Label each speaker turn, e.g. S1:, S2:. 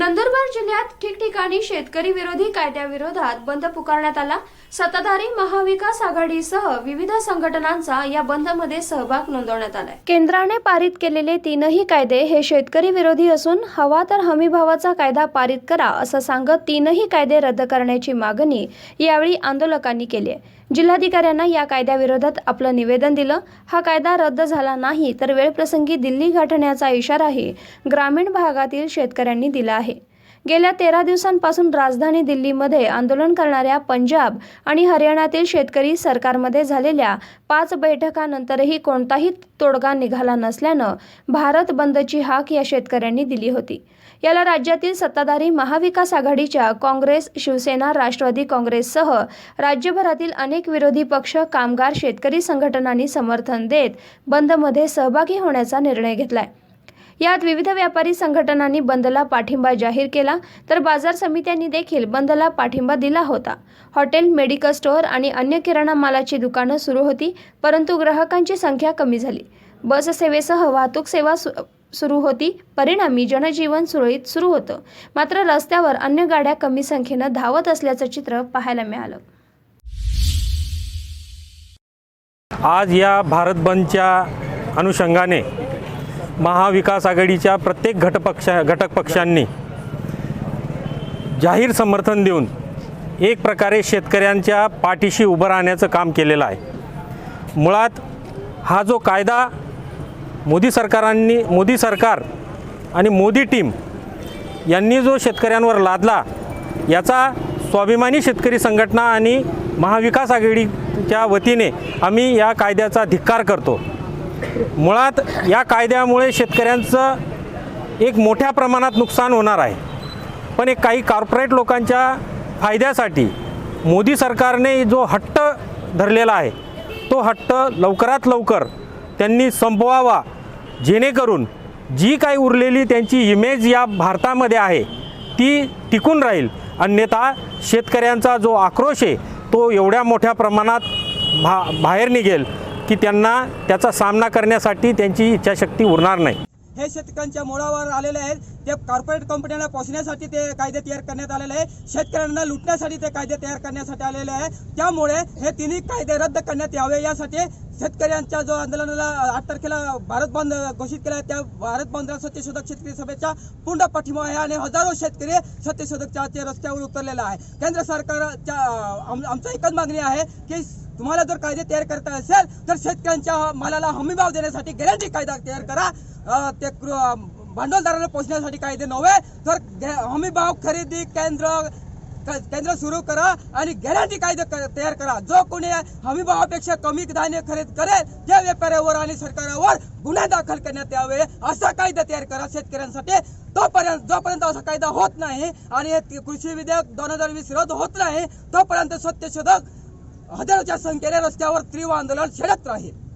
S1: नंदुरबार जिल्ह्यात ठिकठिकाणी शेतकरी विरोधी कायद्याविरोधात बंद पुकारण्यात आला. सत्ताधारी महाविकास आघाडीसह विविध संघटनांचा या बंदमध्ये सहभाग नोंदवण्यात आलाय. केंद्राने पारित केलेले तीनही कायदे हे शेतकरी विरोधी असून हवा तर हमीभावाचा कायदा पारित करा असं सांगत तीनही कायदे रद्द करण्याची मागणी यावेळी आंदोलकांनी केली आहे. जिल्हाधिकाऱ्यांना या कायद्याविरोधात आपलं निवेदन दिलं. हा कायदा रद्द झाला नाही तर वेळप्रसंगी दिल्ली गाठण्याचा इशाराही ग्रामीण भागातील शेतकऱ्यांनी दिला आहे. गेल्या तेरा दिवसांपासून राजधानी दिल्लीमध्ये आंदोलन करणाऱ्या पंजाब आणि हरियाणातील शेतकरी सरकारमध्ये झालेल्या पाच बैठकांनंतरही कोणताही तोडगा निघाला नसल्यानं भारत बंदची हाक या शेतकऱ्यांनी दिली होती. याला राज्यातील सत्ताधारी महाविकास आघाडीच्या काँग्रेस शिवसेना राष्ट्रवादी काँग्रेससह राज्यभरातील अनेक विरोधी पक्ष कामगार शेतकरी संघटनांनी समर्थन देत बंदमध्ये सहभागी होण्याचा निर्णय घेतलाय. यात विविध व्यापारी संघटनांनी बंदला पाठिंबा जाहीर केला तर बाजार समित्यांनी देखील बंदला पाठिंबा दिला होता. हॉटेल मेडिकल स्टोअर आणि अन्य किराणा मालाची दुकानं सुरू होती परंतु ग्राहकांची संख्या कमी झाली. बस सेवेसह वाहतूक सेवा सु सुरू होती परिणामी जनजीवन सुरळीत सुरू होतं. मात्र रस्त्यावर अन्य गाड्या कमी संख्येनं धावत असल्याचं चित्र पाहायला मिळालं.
S2: आज या भारत बंदच्या अनुषंगाने महाविकास आघाडीच्या प्रत्येक घटपक्ष घटक पक्षांनी जाहीर समर्थन देऊन एक प्रकारे शेतकऱ्यांच्या पाठीशी उभं राहण्याचं काम केलेलं आहे. मुळात हा जो कायदा मोदी सरकारांनी मोदी सरकार आणि मोदी टीम यांनी जो शेतकऱ्यांवर लादला याचा स्वाभिमानी शेतकरी संघटना आणि महाविकास आघाडीच्या वतीने आम्ही या कायद्याचा धिक्कार करतो. मुळात या कायद्यामुळे शेतकऱ्यांचं एक मोठ्या प्रमाणात नुकसान होणार आहे. पण एक काही कॉर्पोरेट लोकांच्या फायद्यासाठी मोदी सरकारने जो हट्ट धरलेला आहे तो हट्ट लवकरात लवकर त्यांनी संपवावा जेणेकरून जी काही उरलेली त्यांची इमेज या भारतामध्ये आहे ती टिकून राहील. अन्यथा शेतकऱ्यांचा जो आक्रोश आहे तो एवढ्या मोठ्या प्रमाणात भा बाहेर निघेल. की त्यांना त्याचा सामना करण्यासाठी त्यांची इच्छाशक्ती उरणार नाही.
S3: हे शेतकऱ्यांच्या मुळावर आलेले आहेत. ते कॉर्पोरेट कंपन्यांना पोसण्यासाठी ते कायदे तयार करण्यात आलेले आहे शेतकऱ्यांना लुटण्यासाठी ते कायदे तयार करण्यासाठी आलेले आहे त्यामुळे हे तिन्ही कायदे रद्द करण्यात यावे यासाठी शेतकऱ्यांच्या जो आंदोलनाला आठ तारखेला भारत बंद घोषित केला आहे त्या भारत बंदला सत्यशोधक शेतकरी सभेचा पूर्ण पाठिंबा आहे आणि हजारो शेतकरी सत्यशोधकच्या रस्त्यावर उतरलेला आहे. केंद्र सरकारच्या आम- आमचं एकच मागणी आहे की तुम्हाला जर कायदे तयार करता असेल तर शेतकऱ्यांच्या मालाला हमीभाव देण्यासाठी गॅरंटी कायदा तयार करा. ते कृ- पोहोचण्यासाठी पोचण्यासाठी कायदे नव्हे तर गॅ- हमीभाव खरेदी केंद्र क- केंद्र सुरू करा आणि गॅरंटी कायदे क- तयार करा. जो कोणी हमीभावापेक्षा कमी धान्य खरेदी करेल त्या व्यापाऱ्यावर आणि सरकारावर गुन्हे दाखल करण्यात यावे असा कायदा तयार करा शेतकऱ्यांसाठी. तोपर्यंत जोपर्यंत असा कायदा होत नाही आणि कृषी विधेयक दोन हजार वीस रद्द होत नाही तोपर्यंत सत्यशोधक हजारोच्या संख्येने रस्त्यावर तीव्र आंदोलन छेडत राहील.